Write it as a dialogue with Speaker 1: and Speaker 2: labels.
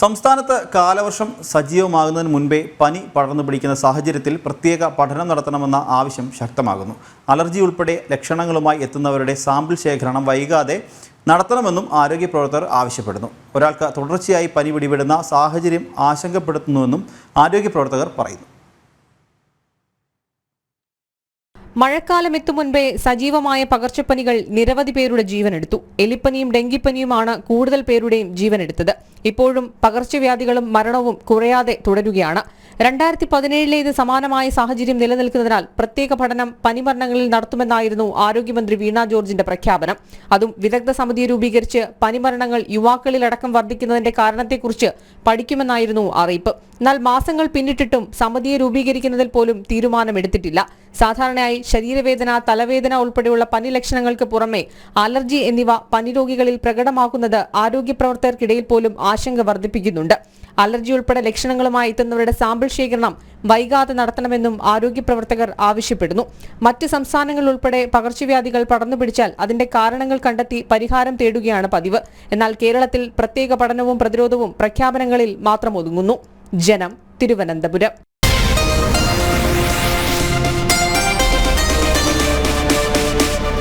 Speaker 1: സംസ്ഥാനത്ത് കാലവർഷം സജീവമാകുന്നതിന് മുൻപേ പനി പടർന്നു പിടിക്കുന്ന സാഹചര്യത്തിൽ പ്രത്യേക പഠനം നടത്തണമെന്ന ആവശ്യം ശക്തമാകുന്നു. അലർജി ഉൾപ്പെടെ ലക്ഷണങ്ങളുമായി എത്തുന്നവരുടെ സാമ്പിൾ ശേഖരണം വൈകാതെ നടത്തണമെന്നും ആരോഗ്യ പ്രവർത്തകർ ആവശ്യപ്പെടുന്നു. ഒരാൾക്ക് തുടർച്ചയായി പനി പിടിപെടുന്ന സാഹചര്യം ആശങ്കപ്പെടുത്തുന്നുവെന്നും ആരോഗ്യ പ്രവർത്തകർ പറയുന്നു.
Speaker 2: മഴക്കാലം എത്തും മുൻപേ സജീവമായ പകർച്ചപ്പനികൾ നിരവധി പേരുടെ ജീവനെടുത്തു. എലിപ്പനിയും ഡെങ്കിപ്പനിയുമാണ് കൂടുതൽ പേരുടെയും ജീവനെടുത്തത്. ഇപ്പോഴും പകർച്ചവ്യാധികളും മരണവും കുറയാതെ തുടരുകയാണ്. രണ്ടായിരത്തി പതിനേഴിലെ ഇത് സമാനമായ സാഹചര്യം നിലനിൽക്കുന്നതിനാൽ പ്രത്യേക പഠനം പനിമരണങ്ങളിൽ നടത്തുമെന്നായിരുന്നു ആരോഗ്യമന്ത്രി വീണ ജോർജിന്റെ പ്രഖ്യാപനം. അതും വിദഗ്ധ സമിതിയെ രൂപീകരിച്ച് പനിമരണങ്ങൾ യുവാക്കളിലടക്കം വർദ്ധിക്കുന്നതിന്റെ കാരണത്തെക്കുറിച്ച് പഠിക്കുമെന്നായിരുന്നു അറിയിപ്പ്. എന്നാൽ മാസങ്ങൾ പിന്നിട്ടിട്ടും സമിതിയെ രൂപീകരിക്കുന്നതിൽ പോലും തീരുമാനമെടുത്തിട്ടില്ല. സാധാരണയായി ശരീരവേദന തലവേദന ഉൾപ്പെടെയുള്ള പനി ലക്ഷണങ്ങൾക്ക് പുറമെ അലർജി എന്നിവ പനിരോഗികളിൽ പ്രകടമാക്കുന്നത് ആരോഗ്യ പ്രവർത്തകർക്കിടയിൽ പോലും ആശങ്ക വർദ്ധിപ്പിക്കുന്നുണ്ട്. അലർജി ഉൾപ്പെടെ ലക്ഷണങ്ങളുമായി എത്തുന്നവരുടെ സാമ്പിൾ ശേഖരണം വൈകാതെ നടത്തണമെന്നും ആരോഗ്യ പ്രവർത്തകർ ആവശ്യപ്പെടുന്നു. മറ്റ് സംസ്ഥാനങ്ങൾ ഉൾപ്പെടെ പകർച്ചവ്യാധികൾ പടർന്നു പിടിച്ചാൽ അതിന്റെ കാരണങ്ങൾ കണ്ടെത്തി പരിഹാരം തേടുകയാണ് പതിവ്. എന്നാൽ കേരളത്തിൽ പ്രത്യേക പഠനവും പ്രതിരോധവും പ്രഖ്യാപനങ്ങളിൽ മാത്രം ഒതുങ്ങുന്നു. ജനം തിരുവനന്തപുരം.